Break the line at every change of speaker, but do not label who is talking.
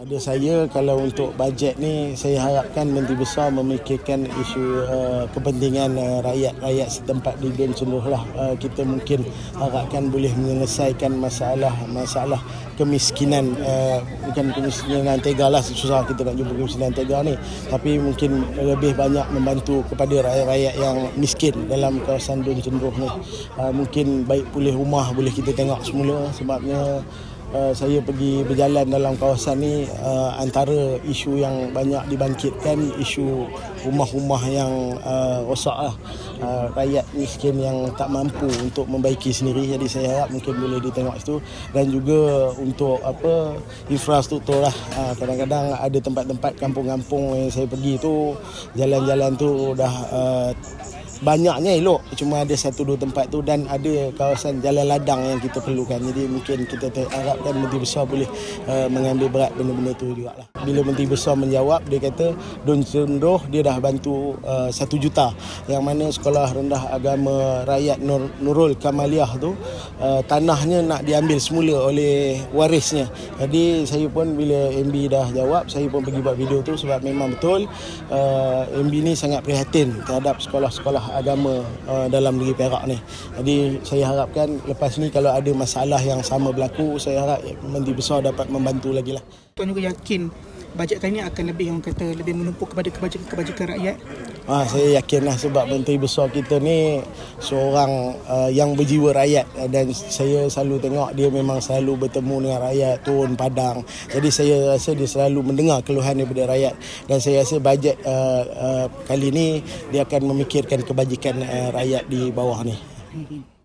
Ada saya kalau untuk bajet ni saya harapkan Menteri Besar memikirkan isu uh, kepentingan uh, rakyat-rakyat setempat di Dun Senduh lah. Uh, kita mungkin harapkan boleh menyelesaikan masalah masalah kemiskinan uh, bukan kemiskinan tega lah susah kita nak jumpa kemiskinan tega ni tapi mungkin lebih banyak membantu kepada rakyat-rakyat yang miskin dalam kawasan Dun Senduh ni. Uh, mungkin baik pulih rumah boleh kita tengok semula sebabnya Uh, saya pergi berjalan dalam kawasan ni uh, antara isu yang banyak dibangkitkan isu rumah-rumah yang uh, rosak lah. Uh, rakyat miskin yang tak mampu untuk membaiki sendiri. Jadi saya harap mungkin boleh ditengok situ. Dan juga untuk apa infrastruktur lah. Uh, kadang-kadang ada tempat-tempat kampung-kampung yang saya pergi tu jalan-jalan tu dah uh, banyaknya elok. Cuma ada satu dua tempat tu dan ada kawasan jalan ladang yang kita perlukan. Jadi mungkin kita harapkan Menteri Besar boleh uh, mengambil berat benda-benda tu jugalah. Bila Menteri Besar menjawab dia kata Don Sendoh dia dah bantu uh, satu juta. Yang mana sekolah rendah agama rakyat Nur, Nurul Kamaliah tu uh, tanahnya nak diambil semula oleh warisnya. Jadi saya pun bila MB dah jawab saya pun pergi buat video tu sebab memang betul uh, MB ni sangat prihatin terhadap sekolah-sekolah agama uh, dalam negeri Perak ni. Jadi saya harapkan lepas ni kalau ada masalah yang sama berlaku, saya harap Menteri Besar dapat membantu lagi lah.
Tuan juga yakin bajet kali ini akan lebih orang kata lebih menumpuk kepada kebajikan-kebajikan rakyat.
Ha, saya yakin lah sebab Menteri Besar kita ni seorang uh, yang berjiwa rakyat dan saya selalu tengok dia memang selalu bertemu dengan rakyat turun padang. Jadi saya rasa dia selalu mendengar keluhan daripada rakyat dan saya rasa bajet uh, uh, kali ni dia akan memikirkan kebajikan uh, rakyat di bawah ni.
Mhm.